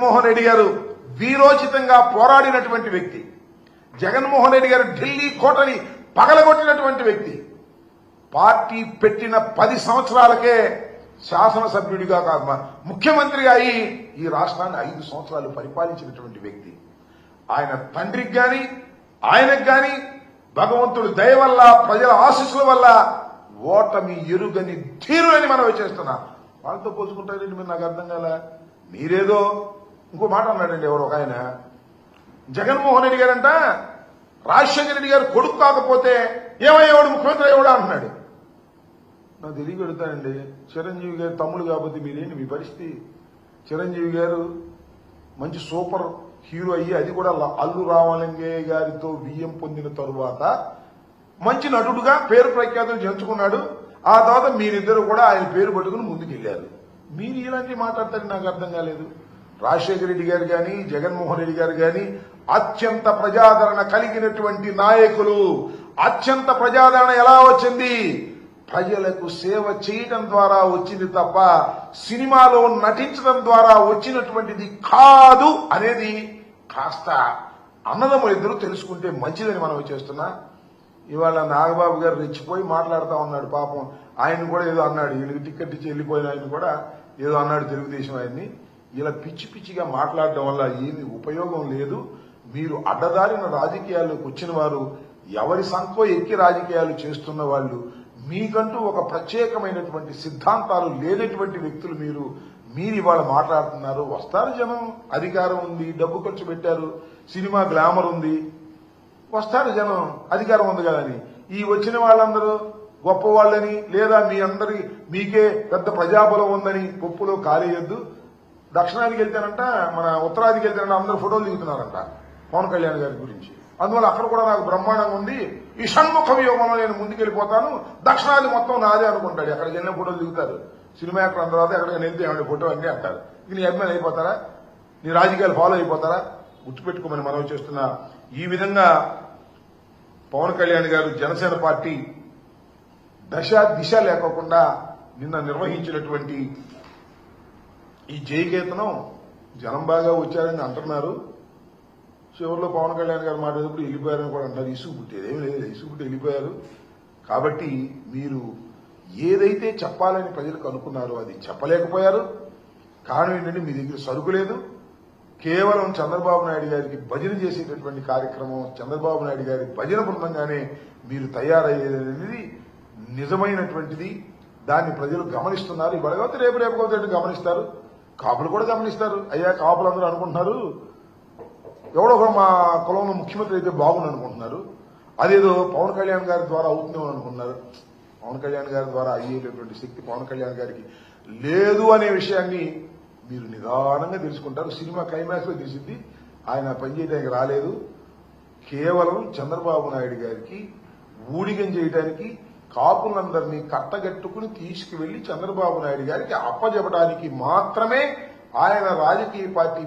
జగన్మోహన్ రెడ్డి గారు వీరోచితంగా పోరాడినటువంటి వ్యక్తి. జగన్మోహన్ రెడ్డి గారు ఢిల్లీ కోటని పగలగొట్టినటువంటి వ్యక్తి. పార్టీ పెట్టిన పది సంవత్సరాలకే శాసనసభ్యుడిగా కాదు ముఖ్యమంత్రిగా అయి ఈ రాష్ట్రాన్ని ఐదు సంవత్సరాలు పరిపాలించినటువంటి వ్యక్తి. ఆయన తండ్రికి గాని ఆయనకు గాని భగవంతుడు దయ వల్ల ప్రజల ఆశీస్సుల వల్ల ఓటమి ఎరుగని ధీరులని మనం చేస్తున్నా. వాళ్ళతో పోల్చుకుంటారండి మీరు? నాకు అర్థం కాలే. మీరేదో ఇంకో మాట అన్నాడండి ఎవరు ఒక ఆయన. జగన్మోహన్ రెడ్డి గారంట రాజశేఖర రెడ్డి గారు కొడుకు కాకపోతే ఏమయ్యేవాడు ముఖ్యమంత్రి అయ్యేవాడు అంటున్నాడు. నాకు తెలియగలుగుతానండి చిరంజీవి గారు తమ్ముడు కాబట్టి మీరేంటి మీ పరిస్థితి? చిరంజీవి గారు మంచి సూపర్ హీరో అయ్యి అది కూడా అల్లు రామలింగయ్య గారితో బియ్యం పొందిన తరువాత మంచి నటుడుగా పేరు ప్రఖ్యాతులు చెంచుకున్నాడు ఆ తర్వాత మీరిద్దరు కూడా ఆయన పేరు పట్టుకుని ముందుకెళ్ళారు మీరు ఇలాంటి మాట్లాడతారని నాకు అర్థం కాలేదు. రాజశేఖర రెడ్డి గారు గాని జగన్మోహన్ రెడ్డి గారు గాని అత్యంత ప్రజాదరణ కలిగినటువంటి నాయకులు. అత్యంత ప్రజాదరణ ఎలా వచ్చింది? ప్రజలకు సేవ చేయడం ద్వారా వచ్చింది తప్ప సినిమాలో నటించడం ద్వారా వచ్చినటువంటిది కాదు అనేది కాస్త అన్నదమ్ములు ఇద్దరు తెలుసుకుంటే మంచిదని మనం చేస్తున్నా. ఇవాళ నాగబాబు గారు రెచ్చిపోయి మాట్లాడుతూ ఉన్నాడు పాపం. ఆయన కూడా ఏదో అన్నాడు వీళ్ళకి టిక్కెట్ ఇచ్చి వెళ్ళిపోయిన ఆయన కూడా ఏదో అన్నాడు తెలుగుదేశం ఆయన్ని. ఇలా పిచ్చి పిచ్చిగా మాట్లాడటం వల్ల ఏమి ఉపయోగం లేదు. మీరు అడ్డదారిన రాజకీయాల్లోకి వచ్చిన వారు ఎవరి సంఖో ఎక్కి రాజకీయాలు చేస్తున్న వాళ్ళు మీకంటూ ఒక ప్రత్యేకమైనటువంటి సిద్ధాంతాలు లేనటువంటి వ్యక్తులు మీరు మీరు ఇవాళ మాట్లాడుతున్నారు. వస్తారు జనం అధికారం ఉంది డబ్బు ఖర్చు పెట్టారు సినిమా గ్లామర్ ఉంది. వస్తారు జనం అధికారం ఉంది కదని. ఈ వచ్చిన వాళ్ళందరూ గొప్ప వాళ్ళని లేదా మీ అందరి మీకే పెద్ద ప్రజాబలం ఉందని పప్పులో కాలేయొద్దు. దక్షిణాదికి వెళ్తానంట మన ఉత్తరాదికి వెళ్తానంట అందరూ ఫోటోలు దిగుతున్నారంట పవన్ కళ్యాణ్ గారి గురించి. అందువల్ల అక్కడ కూడా నాకు బ్రహ్మాండంగా ఉంది. ఈ షణ్ముఖ వ్యూహంలో నేను ముందుకెళ్ళిపోతాను. దక్షిణాది మొత్తం నాదే అనుకుంటాడు. ఎక్కడికి వెళ్ళిన ఫోటోలు దిగుతారు. సినిమా యాక్టర్ అందరూ తర్వాత ఎక్కడికి వెళ్తే ఏమైనా ఫోటో అన్నీ అంటారు. ఇక నీ అభిమానులు అయిపోతారా? నీ రాజకీయాలు ఫాలో అయిపోతారా? గుర్తుపెట్టుకోమని మనం చేస్తున్నా ఈ విధంగా పవన్ కళ్యాణ్ గారు జనసేన పార్టీ దశ దిశ లేకోకుండా నిన్న నిర్వహించినటువంటి ఈ జయకేతనం జనం బాగా వచ్చారని అంటున్నారు. చివరిలో పవన్ కళ్యాణ్ గారు మాట్లాడేటప్పుడు వెళ్ళిపోయారని కూడా అంటారు. ఇసుగు పుట్టేది ఏమి లేదు. ఇసుగు పుట్టి వెళ్ళిపోయారు. కాబట్టి మీరు ఏదైతే చెప్పాలని ప్రజలకు అనుకున్నారో అది చెప్పలేకపోయారు. కారణం ఏంటంటే మీ దగ్గర సరుకు లేదు. కేవలం చంద్రబాబు నాయుడు గారికి భజన చేసేటటువంటి కార్యక్రమం చంద్రబాబు నాయుడు గారి భజన బృందంగానే మీరు తయారయ్యేది నిజమైనటువంటిది. దాన్ని ప్రజలు గమనిస్తున్నారు. ఇవాళ కాకపోతే రేపు రేపు గమనిస్తారు. కాపులు కూడా గమనిస్తారు. అయ్యా కాపులు అందరూ అనుకుంటున్నారు. ఎవడో ఒకడు మా కులంలో ముఖ్యమంత్రి అయితే బాగుండు అనుకుంటున్నారు. అదేదో పవన్ కళ్యాణ్ గారి ద్వారా అవుతుందేమో అనుకుంటున్నారు. పవన్ కళ్యాణ్ గారి ద్వారా అయ్యేటటువంటి శక్తి పవన్ కళ్యాణ్ గారికి లేదు అనే విషయాన్ని మీరు నిదానంగా తెలుసుకుంటారు. సినిమా క్లైమాక్స్లో తెలిసింది ఆయన పనిచేయడానికి రాలేదు. కేవలం చంద్రబాబు నాయుడు గారికి ఊడిగం చేయడానికి కాపులందరినీ కట్టగట్టుకుని తీసుకువెళ్ళి చంద్రబాబు నాయుడు గారికి అప్పజెప్పడానికి మాత్రమే ఆయన రాజకీయ పార్టీ